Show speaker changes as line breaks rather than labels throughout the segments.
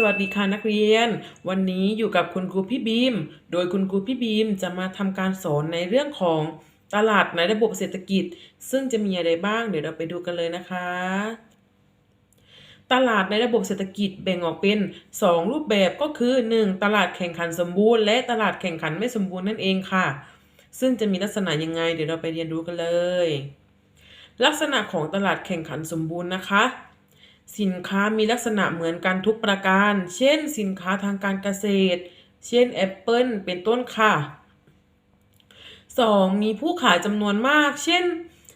สวัสดีค่ะนักเรียน วันนี้อยู่กับคุณครูพี่บีม โดยคุณครูพี่บีมจะมาทำการสอนในเรื่องของตลาดในระบบเศรษฐกิจ ซึ่งจะมีอะไรบ้างเดี๋ยวเราไปดูกันเลยนะคะ ตลาดในระบบเศรษฐกิจแบ่งออกเป็น 2 รูปแบบก็คือ 1. ตลาดแข่งขันสมบูรณ์ และตลาดแข่งขันไม่สมบูรณ์นั่นเองค่ะ ซึ่งจะมีลักษณะยังไง เดี๋ยวเราไปเรียนรู้กันเลย ลักษณะของตลาดแข่งขันสมบูรณ์นะคะ สินค้ามีลักษณะเหมือนกันทุกประการ เช่น สินค้าทางการเกษตร เช่นแอปเปิลเป็นต้นค่ะ 2. มีผู้ขายจำนวนมาก เช่น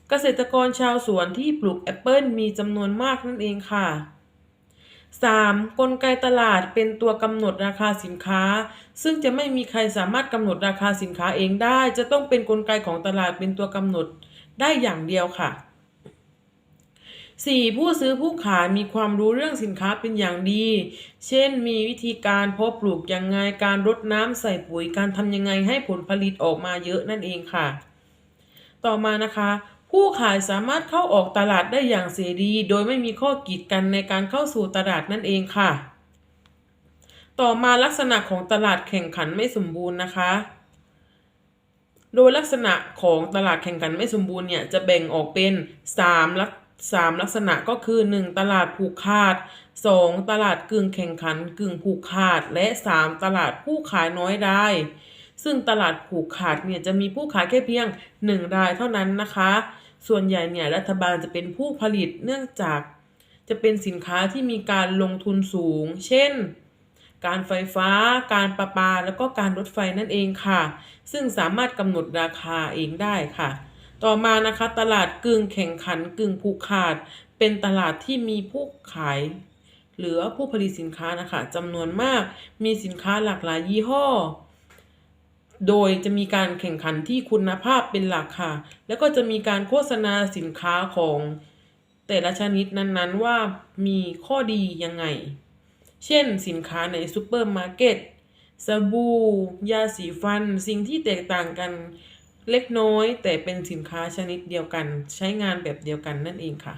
เกษตรกรชาวสวนที่ปลูกแอปเปิลมีจำนวนมากนั่นเองค่ะ 3. กลไกตลาดเป็นตัวกำหนดราคาสินค้า ซึ่งจะไม่มีใครสามารถกำหนดราคาสินค้าเองได้ จะต้องเป็นกลไกของตลาดเป็นตัวกำหนดได้อย่างเดียวค่ะ 4. ผู้ซื้อผู้ขายมีความรู้เรื่องสินค้าเป็นอย่างดี เช่น มีวิธีการเพาะปลูกยังไง การรดน้ำใส่ปุ๋ย การทำยังไงให้ผลผลิตออกมาเยอะนั่นเองค่ะ ต่อมานะคะ ผู้ขายสามารถเข้าออกตลาดได้อย่างเสรี โดยไม่มีข้อกีดกันในการเข้าสู่ตลาดนั่นเองค่ะ ต่อมาลักษณะของตลาดแข่งขันไม่สมบูรณ์นะคะ โดยลักษณะของตลาดแข่งขันไม่สมบูรณ์เนี่ยจะแบ่งออกเป็น3ลัก สามลักษณะก็คือ 1. ตลาดผูกขาด 2. ตลาดกึ่งแข่งขันกึ่งผูกขาด และ 3. ตลาดผู้ขายน้อยรายซึ่งตลาดผูกขาดเนี่ยจะมีผู้ขายแค่เพียง 1 รายเท่านั้นนะคะ ส่วนใหญ่เนี่ยรัฐบาลจะเป็นผู้ผลิตเนื่องจาก จะเป็นสินค้าที่มีการลงทุนสูง เช่น การไฟฟ้า การประปา แล้วก็การรถไฟนั่นเองค่ะ ซึ่งสามารถกำหนดราคาเองได้ค่ะ ต่อมานะคะตลาดกึ่งแข่งขันกึ่งผูกขาด เป็นตลาดที่มีผู้ขายหรือว่าผู้ผลิตสินค้านะคะจำนวนมากมีสินค้าหลากหลายยี่ห้อ โดยจะมีการแข่งขันที่คุณภาพเป็นหลักค่ะ แล้วก็จะมีการโฆษณาสินค้าของแต่ละชนิดนั้นๆว่ามีข้อดียังไง เช่นสินค้าในซูเปอร์มาร์เก็ตสบู่ยาสีฟัน สิ่งที่แตกต่างกัน เล็กน้อย แต่เป็นสินค้าชนิดเดียวกัน ใช้งานแบบเดียวกันนั่นเองค่ะ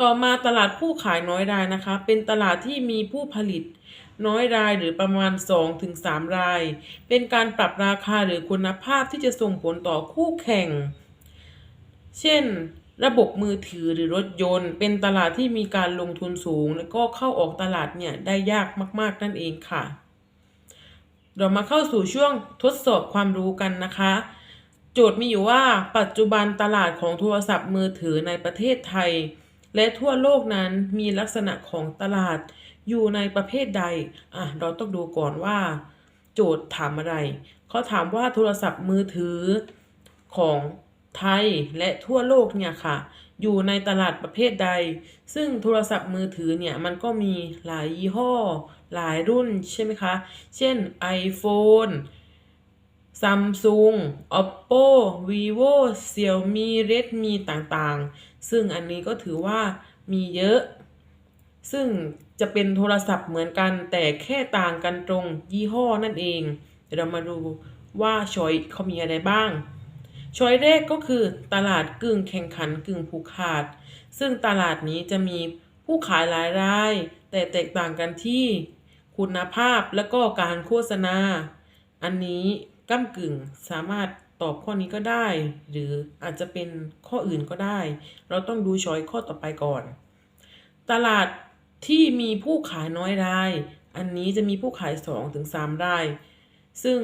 ต่อมาตลาดผู้ขายน้อยรายนะคะ เป็นตลาดที่มีผู้ผลิตน้อยรายหรือประมาณ 2-3 ราย เป็นการปรับราคาหรือคุณภาพที่จะส่งผลต่อคู่แข่ง เช่น ระบบมือถือหรือรถยนต์ เป็นตลาดที่มีการลงทุนสูง แล้วก็เข้าออกตลาดเนี่ยได้ยากมาก ๆ นั่นเองค่ะ เรามาเข้าสู่ช่วงทดสอบความรู้กันนะคะ โจทย์มีอยู่ว่าปัจจุบันตลาดของโทรศัพท์มือถือในประเทศไทย และทั่วโลกนั้นมีลักษณะของตลาดอยู่ในประเภทใดอะเราต้องดูก่อนว่า โจทย์ถามอะไรเขาถามว่าโทรศัพท์มือถือของไทยและทั่วโลกเนี่ยค่ะ อยู่ในตลาดประเภทใด ซึ่งโทรศัพท์มือถือเนี่ยมันก็มีหลายยี่ห้อ หลายรุ่นใช่ไหมคะ เช่น iPhone Samsung Oppo Vivo Xiaomi Redmi ต่างๆ ซึ่งอันนี้ก็ถือว่ามีเยอะ ซึ่งจะเป็นโทรศัพท์เหมือนกัน แต่แค่ต่างกันตรงยี่ห้อนั่นเองเดี๋ยวเรามาดูว่าช้อยเขามีอะไรบ้าง ช้อยแรกก็คือตลาดกึ่งแข่งขันกึ่งผูกขาด ซึ่งตลาดนี้จะมีผู้ขายหลายราย แต่แตกต่างกันที่ คุณภาพและก็การโฆษณา อันนี้ก้ากึ่งสามารถตอบข้อนี้ก็ได้ หรืออาจจะเป็นข้ออื่นก็ได้ เราต้องดูช้อยข้อต่อไปก่อน ตลาดที่มีผู้ขายน้อยราย อันนี้จะมีผู้ขาย2-3ถึงราย ซึ่ง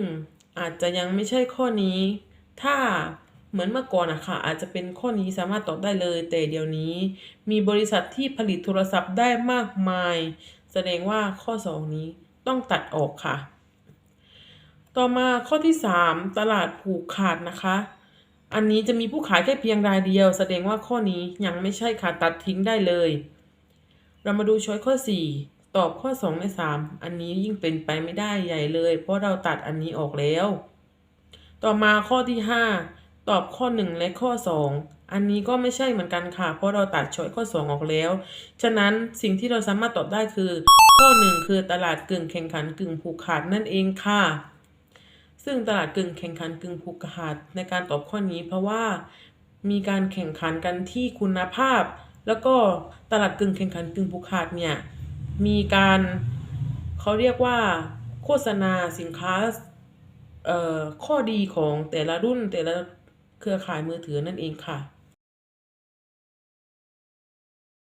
อาจจะยังไม่ใช่ข้อนี้ ถ้า เหมือนเมื่อก่อนอะค่ะอาจจะเป็นข้อนี้สามารถตอบได้เลย แต่เดี๋ยวนี้ มีบริษัทที่ผลิตโทรศัพท์ได้มากมาย แสดงว่าข้อ 2 นี้ต้องตัดออกค่ะ ต่อมาข้อที่ 3 ตลาดผูกขาดนะคะ อันนี้จะมีผู้ขายแค่เพียงรายเดียว แสดงว่าข้อนี้ยังไม่ใช่ค่ะตัดทิ้งได้เลย เรามาดูช้อยข้อ 4 ตอบข้อ 2 ใน 3 อันนี้ยิ่งเป็นไปไม่ได้ใหญ่เลย เพราะเราตัดอันนี้ออกแล้ว ต่อมาข้อที่ 5 ตอบข้อ 1 และข้อ 2 อันนี้ก็ไม่ใช่เหมือนกันค่ะ เพราะเราตัดช้อยข้อ 2 ออกแล้ว ฉะนั้นสิ่งที่เราสามารถตอบได้คือ ข้อ 1 คือตลาดกึ่งแข่งขันกึ่งผูกขาดนั่นเองค่ะ ซึ่งตลาดกึ่งแข่งขันกึ่งผูกขาดในการตอบข้อนี้ เพราะว่ามีการแข่งขันกันที่คุณภาพ แล้วก็ตลาดกึ่งแข่งขันกึ่งผูกขาดเนี่ยมีการเขาเรียกว่า โฆษณาสินค้าข้อดีของแต่ละรุ่นแต่ละ ครือข่ายมือถือนั่นเองค่ะ